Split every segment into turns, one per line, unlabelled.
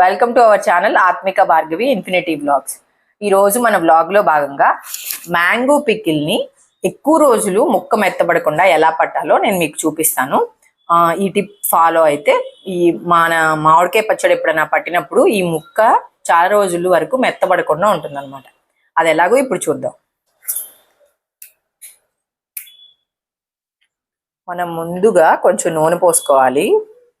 Welcome to our channel ఆత్మిక Bhargavi infinity blogs ఈ రోజు మన బ్లాగ్లో భాగంగా మ్యాంగో పికిల్ని ఎక్కువ రోజులు ముక్క మెత్తబడకుండా ఎలా పట్టాలో నేను మీకు చూపిస్తాను. ఈ టిప్ ఫాలో అయితే ఈ మన మామిడికాయ పచ్చడి ఎప్పుడైనా పట్టినప్పుడు ఈ ముక్క చాలా రోజుల వరకు మెత్తబడకుండా ఉంటుంది అది ఎలాగో ఇప్పుడు చూద్దాం. మనం ముందుగా కొంచెం నూనె పోసుకోవాలి.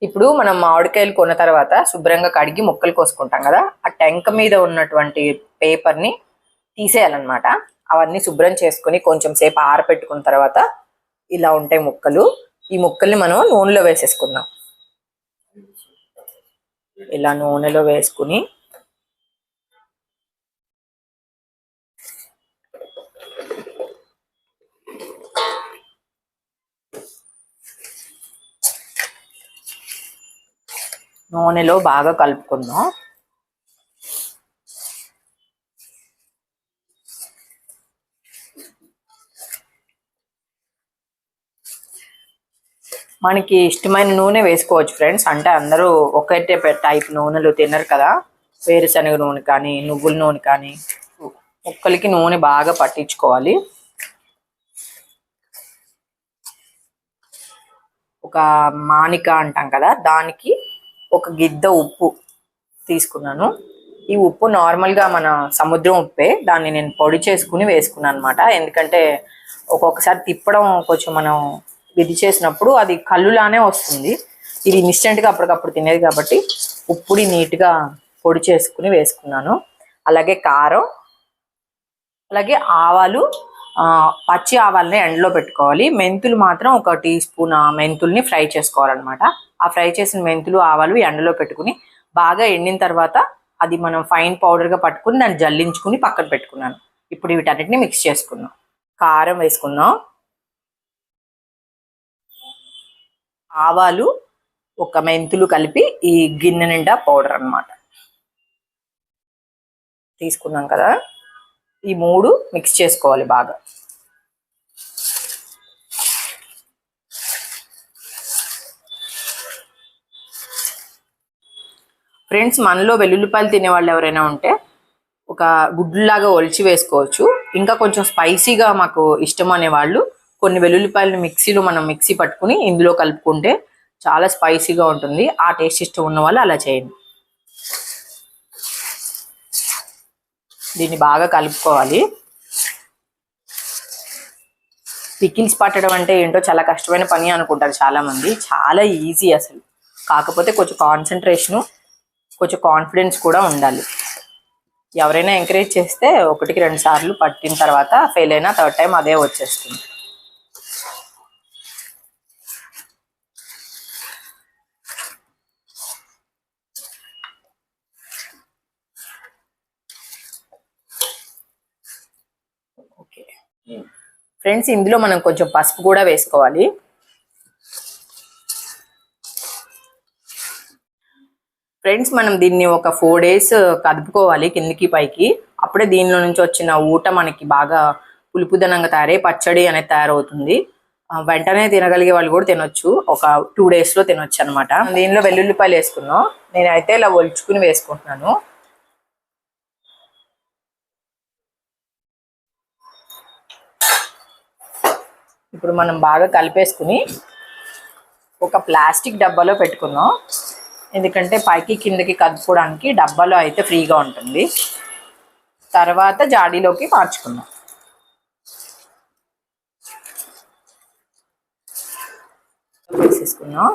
ఇప్పుడు మనం మామిడికాయలు కొన్న తర్వాత శుభ్రంగా కడిగి ముక్కలు కోసుకుంటాం కదా ఆ టెంక మీద ఉన్నటువంటి పేపర్ని తీసేయాలన్నమాట. అవన్నీ శుభ్రం చేసుకుని కొంచెం సేపు ఆరపెట్టుకున్న తర్వాత ఇలా ఉంటాయి ముక్కలు. ఈ ముక్కల్ని మనం నూనెలో వేసేసుకుందాం. ఇలా నూనెలో వేసుకుని నూనెలో బాగా కలుపుకుందాం. మనకి ఇష్టమైన నూనె వేసుకోవచ్చు ఫ్రెండ్స్. అంటే అందరూ ఒకటే టైప్ నూనెలు తినరు కదా. వేరుశనగ నూనె కానీ నువ్వుల నూనె కానీ ముక్కలకి నూనె బాగా పట్టించుకోవాలి. ఒక మానిక అంటాం కదా దానికి ఒక గిద్ద ఉప్పు తీసుకున్నాను. ఈ ఉప్పు నార్మల్గా మన సముద్రం ఉప్పే. దాన్ని నేను పొడి చేసుకుని వేసుకున్నాను అనమాట ఎందుకంటే ఒక్కొక్కసారి తిప్పడం కొంచెం మనం ఇది చేసినప్పుడు అది కళ్ళులానే వస్తుంది. ఇది ఇన్స్టెంట్గా అప్పటికప్పుడు తినేది కాబట్టి ఉప్పుడి నీట్గా పొడి చేసుకుని వేసుకున్నాను. అలాగే కారం అలాగే ఆవాలు పచ్చి ఆవాలని ఎండలో పెట్టుకోవాలి. మెంతులు మాత్రం ఒక టీ స్పూన్ మెంతుల్ని ఫ్రై చేసుకోవాలన్నమాట. ఆ ఫ్రై చేసిన మెంతులు ఆవాలు ఎండలో పెట్టుకుని బాగా ఎండిన తర్వాత అది మనం ఫైన్ పౌడర్గా పట్టుకుని దాన్ని జల్లించుకుని పక్కన పెట్టుకున్నాను. ఇప్పుడు వీటన్నిటిని మిక్స్ చేసుకున్నాం. కారం వేసుకుందాం. ఆవాలు ఒక మెంతులు కలిపి ఈ గిన్నె నిండా పౌడర్ అన్నమాట. తీసుకున్నాం కదా? ఈ మూడు మిక్స్ చేసుకోవాలి బాగా. ఫ్రెండ్స్ మనలో వెల్లుల్లిపాయలు తినే వాళ్ళు ఎవరైనా ఉంటే ఒక గుడ్లాగా ఒలిచి వేసుకోవచ్చు. ఇంకా కొంచెం స్పైసీగా మాకు ఇష్టం అనేవాళ్ళు కొన్ని వెల్లుల్లిపాయలను మిక్సీలో మనం మిక్సీ పట్టుకుని ఇందులో కలుపుకుంటే చాలా స్పైసీగా ఉంటుంది. ఆ టేస్ట్ ఇష్టం ఉన్న వాళ్ళు అలా చేయండి. దీన్ని బాగా కలుపుకోవాలి. పికిల్స్ పట్టడం అంటే ఏంటో చాలా కష్టమైన పని అనుకుంటారు చాలా మంది చాలా ఈజీ అసలు. కాకపోతే కొంచెం కాన్సన్ట్రేషను కొంచెం కాన్ఫిడెన్స్ కూడా ఉండాలి. ఎవరైనా ఎంకరేజ్ చేస్తే ఒకటికి రెండు సార్లు పట్టిన తర్వాత ఫెయిల్ అయినా థర్డ్ టైం అదే వచ్చేస్తుంది. ఫ్రెండ్స్ ఇందులో మనం కొంచెం పసుపు కూడా వేసుకోవాలి. ఫ్రెండ్స్ మనం దీన్ని ఒక ఫోర్ డేస్ కదుపుకోవాలి కిందికి పైకి. అప్పుడే దీనిలో నుంచి వచ్చిన ఊట మనకి బాగా పులుపుదనంగా తయారై పచ్చడి అనేది తయారవుతుంది. వెంటనే తినగలిగే వాళ్ళు కూడా తినొచ్చు. ఒక టూ డేస్లో తినొచ్చు అనమాట దీనిలో వెల్లుల్లిపాయలు వేసుకున్నాం నేనైతే ఇలా ఒలుచుకుని వేసుకుంటున్నాను. ఇప్పుడు మనం బాగా కలిపేసుకుని ఒక ప్లాస్టిక్ డబ్బాలో పెట్టుకుందాం. ఎందుకంటే పైకి కిందకి కదుపుకోవడానికి డబ్బాలో అయితే ఫ్రీగా ఉంటుంది. తర్వాత జాడీలోకి మార్చుకుందాం. వేసేసుకున్నాం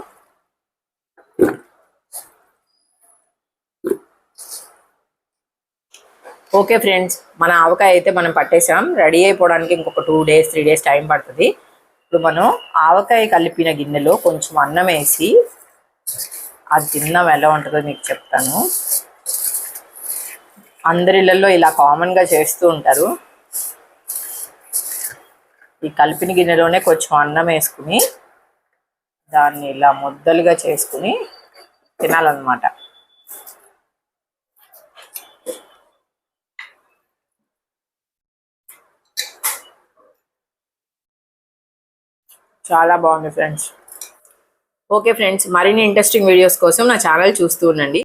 ఓకే ఫ్రెండ్స్ మన ఆవకాయ అయితే మనం పట్టేసాం. రెడీ అయిపోవడానికి ఇంకొక two days three days time పడుతుంది. ఇప్పుడు మనం ఆవకాయ కలిపిన గిన్నెలో కొంచెం అన్నం వేసి అది తిన్నాం. ఎలా ఉంటుందో మీకు చెప్తాను. అందరిళ్ళల్లో ఇలా కామన్గా చేస్తూ ఉంటారు. ఈ కలిపిన గిన్నెలోనే కొంచెం అన్నం వేసుకుని దాన్ని ఇలా ముద్దలుగా చేసుకుని తినాలన్నమాట. చాలా బాగుంది ఫ్రెండ్స్ ఓకే ఫ్రెండ్స్ మరిన్ని ఇంట్రెస్టింగ్ వీడియోస్ కోసం నా ఛానల్ చూస్తూ ఉండండి.